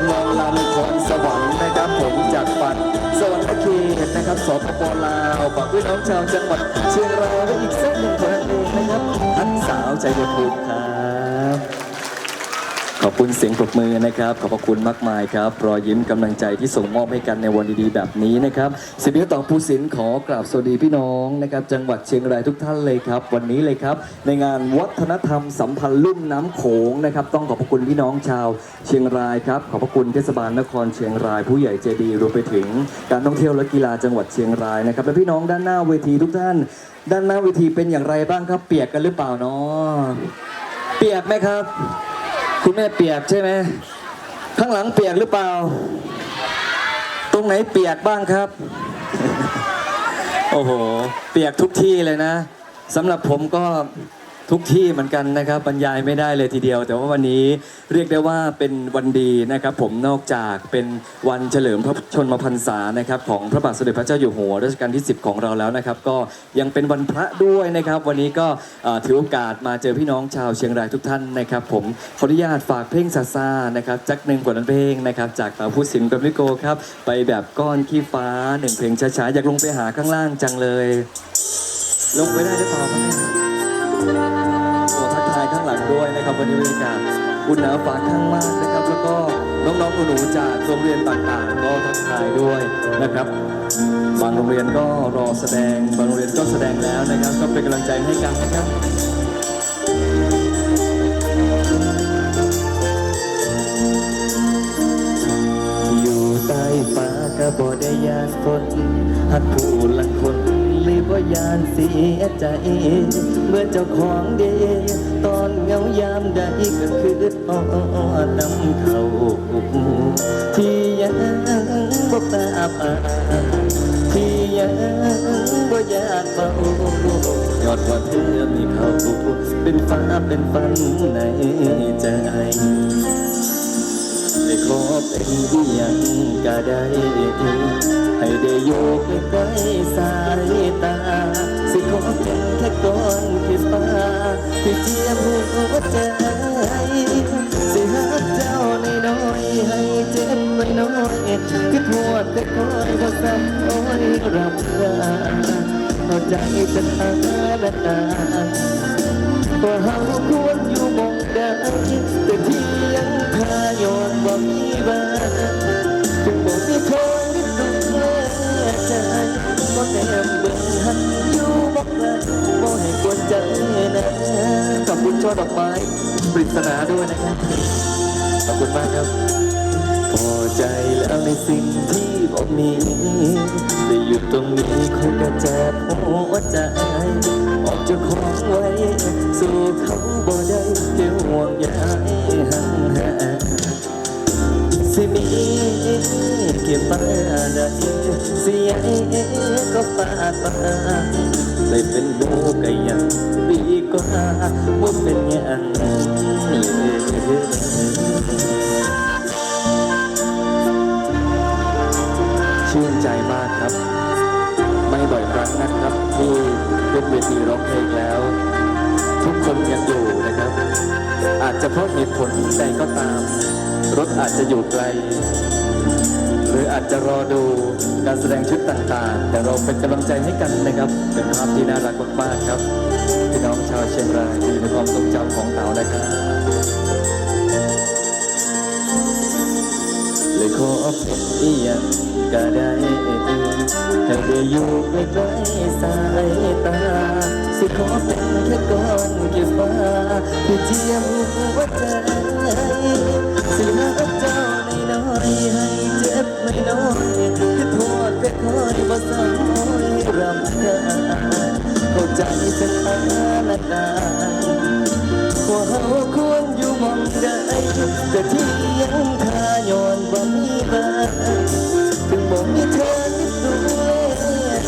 ำลองลำนคอสวรรค์นะครับผมจากปัดสวรรค์เขตนะครับสปปลาวฝากพี่น้องชาวจังหวัดเชียงรายและอีกสักหนึ่งคนนั่นเองนะครับทันสาวใจบุญคุณครับ ขอบคุณเสียงปรบมือนะครับ ขอบคุณมากมายครับ รอยยิ้มกำลังใจที่ส่งมอบให้กันในวันดีๆ แบบนี้นะครับสิบนิ้วต่อภูสินขอกราบสวัสดีพี่น้องนะครับ จังหวัดเชียงรายทุกท่านเลยครับ วันนี้เลยครับ ในงานวัฒนธรรมสัมพันธ์ลุ่มน้ำโขงนะครับ ต้องขอบคุณพี่น้องชาว เชียงรายครับ ขอบคุณเทศบาลนครเชียงราย ผู้ใหญ่ใจดีรวมไปถึงการท่องเที่ยวและกีฬาจังหวัดเชียงรายนะครับ และพี่น้องด้านหน้าเวทีทุกท่าน ด้านหน้าเวทีเป็นอย่างไรบ้างครับ เปียกกันหรือเปล่าเนาะเปียกไหมครับ คุณแม่เปียกใช่ไหมข้างหลังเปียกหรือเปล่า ตรงไหนเปียกบ้างครับ โอ้โห เปียกทุกที่เลยนะสำหรับผมก็ ทุกที่เหมือนกันนะครับ บรรยายไม่ได้เลยทีเดียว แต่ว่าวันนี้เรียกได้ว่าเป็นวันดีนะครับ ผมนอกจากเป็นวันเฉลิมพระชนมพรรษานะครับของพระบาทสมเด็จพระเจ้าอยู่หัวรัชกาลที่ 10 ของเราแล้วนะครับ ก็ยังเป็นวันพระด้วยนะครับ วันนี้ก็เอ่อถือโอกาสมาเจอพี่น้องชาวเชียงรายทุกท่านนะครับ ผมขออนุญาตฝากเพลงซาซานะครับจักหนึ่งกว่านั้นเพลงนะครับจากตาพุทธศิลป์กับลิโกครับไปแบบก้อนขี้ฟ้าหนึ่งเพลงช้าๆอยากลงไปหาข้างล่างจังเลย ลงไปได้หรือเปล่าครับเนี่ย โอ้ทักทายข้างหลังด้วยนะครับวันนี้บรรยากาศอุ่นหนาวฝาข้างมากนะครับ แล้วก็น้องๆหนูๆจากโรงเรียนต่างๆ ก็ทักทายด้วยนะครับบางโรงเรียนก็รอแสดงบางโรงเรียนก็แสดงแล้วนะครับ ก็เป็นกำลังใจให้กันนะครับ สียใจ เมื่อเจ้าของเดตอนเหงายามใดก็คือทอน้ำเขาที่ยังบ่ตาปาที่ยังบ่ยากเฝ้ายอดว่าเธอมีเขาเป็นฟ้าเป็นฝันในใจได้ขอเป็นที่ยังก็ได้ให้ได้อยู่ใกล้สายตา สิขอเป็นแค่ก้อนขี้ฟ้าที่เจียมหัวใจ สิหักเจ้าในน้อยให้เจ็บน้อยๆคือปวดแต่คอยบ่ซ้ำโอ้ยรับได้เข้าใจจะทางและตาว่าเฮาควรอยู่มองใดแต่ที่ยังพาย้อนบ่มีบ้านจึงบ่มีคนที่ดูแลใจ บ่แนมเบิ่งหันอยู่บ่ไกลบ่ให้กวนใจนะขอบคุณช่อดอกไม้ปริศนาด้วยนะครับขอบคุณมากครับพอใจแล้วในสิ่งที่บอกมีได้อยู่ตรงนี้คงกระแจบหัวใจออกจากของไว้ สู่เขาบ่ได้เกี่ยวห่วงใยห่างหาสิมีเก็บได้ เสียก็ปาดปาได้เป็นหมูก็ยังดีกว่าว่าเป็นอย่างชื่นใจมากครับ ไม่บ่อยครั้งนะครับที่ขึ้นเวทีร้องเพลงแล้ว ทุกคนยังอยู่นะครับ อาจจะเพราะเหตุผลใดก็ตาม รถอาจจะอยู่ไกล หรืออาจจะรอดูการแสดงชุดต่างๆ แต่เราเป็นกำลังใจให้กันนะครับ เป็นภาพที่น่ารักมากๆครับ พี่น้องชาวเชียงรายที่อยู่ในความทรงจำของเต๋านะครับเลยขอเป็นอีหยังก็ได้ให้ได้อยู่ใกล้ๆสายตา สิขอเป็นแค่ก้อนขี้ฟ้าที่เจียมหัวใจสิหาเจ้า อยให้เจ็บไม่น้อยคือโทษแค่คอยบ่สั่งคอยรำคาญเข้าใจสถานการณ์ว่าเฮาควรอยู่มองใดแต่ที่ยังคาย้อนบ่มีบ้านถึงบ่มีเธอที่ดูแล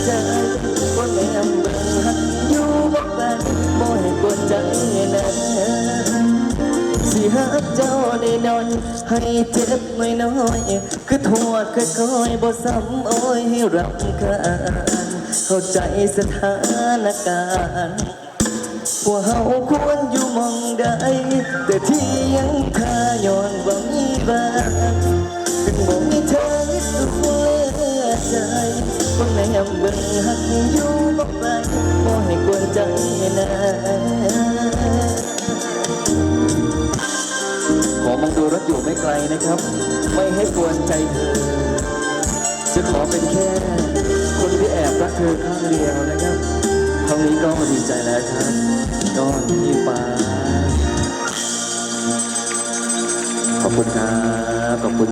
ใจบ่แม่นเบิ่งหักอยู่บ่ไกลบ่ให้กวนใจนะสิหักเจ้า ไนอนให้เจ็บไม่น้อยคือทวดคือคอยบ่ซ้ำโอ้ยให้รำคาญเข้าใจสถานการณ์ว่าเฮาควรอยู่มองใดแต่ที่ยังคาย้อนบ่มีบ้านถึงบ่มีเธอสุดใจคนแนมเบิ่งหักอยู่บ่ไปบ่ให้กวนใจนะ ไม่ไกลนะครับ ไม่ให้กวนใจเธอ จะขอเป็นแค่คนที่แอบรักเธอข้างเดียวนะครับครั้งนี้ก็ดีใจแล้วครับก้อนที่ฟ้าขอบคุณครับขอบคุณ